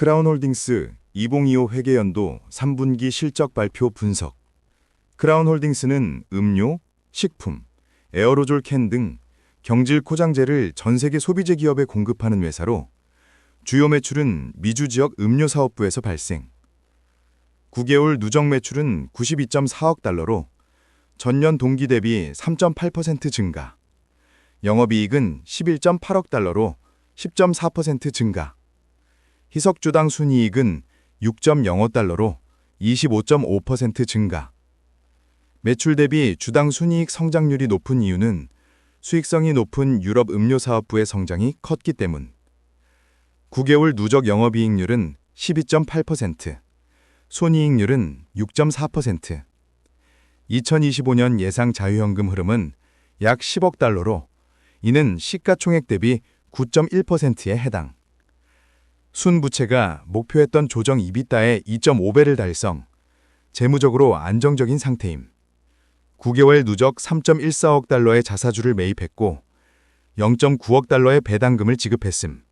크라운홀딩스 2025 회계연도 3분기 실적 발표 분석. 크라운홀딩스는 음료, 식품, 에어로졸 캔 등 경질 포장재를 전 세계 소비재 기업에 공급하는 회사로 주요 매출은 미주 지역 음료 사업부에서 발생. 9개월 누적 매출은 92.4억 달러로 전년 동기 대비 3.8% 증가. 영업이익은 11.8억 달러로 10.4% 증가. 희석주당 순이익은 6.05달러로 25.5% 증가. 매출 대비 주당 순이익 성장률이 높은 이유는 수익성이 높은 유럽 음료 사업부의 성장이 컸기 때문. 9개월 누적 영업이익률은 12.8%, 손이익률은 6.4%. 2025년 예상 자유현금 흐름은 약 10억 달러로 이는 시가총액 대비 9.1%에 해당. 순부채가 목표했던 조정 이비다의 2.5배를 달성, 재무적으로 안정적인 상태임. 9개월 누적 3.14억 달러의 자사주를 매입했고 0.9억 달러의 배당금을 지급했음.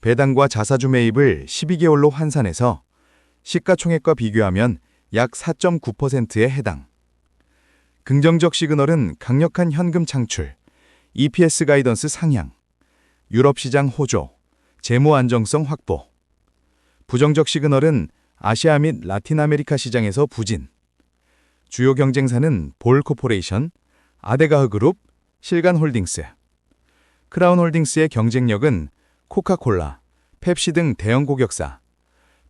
배당과 자사주 매입을 12개월로 환산해서 시가총액과 비교하면 약 4.9%에 해당. 긍정적 시그널은 강력한 현금 창출, EPS 가이던스 상향, 유럽 시장 호조, 재무 안정성 확보. 부정적 시그널은 아시아 및 라틴 아메리카 시장에서 부진. 주요 경쟁사는 볼 코퍼레이션, 아데가흐 그룹, 실간 홀딩스. 크라운 홀딩스의 경쟁력은 코카콜라, 펩시 등 대형 고객사.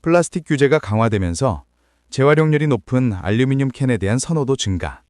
플라스틱 규제가 강화되면서 재활용률이 높은 알루미늄 캔에 대한 선호도 증가.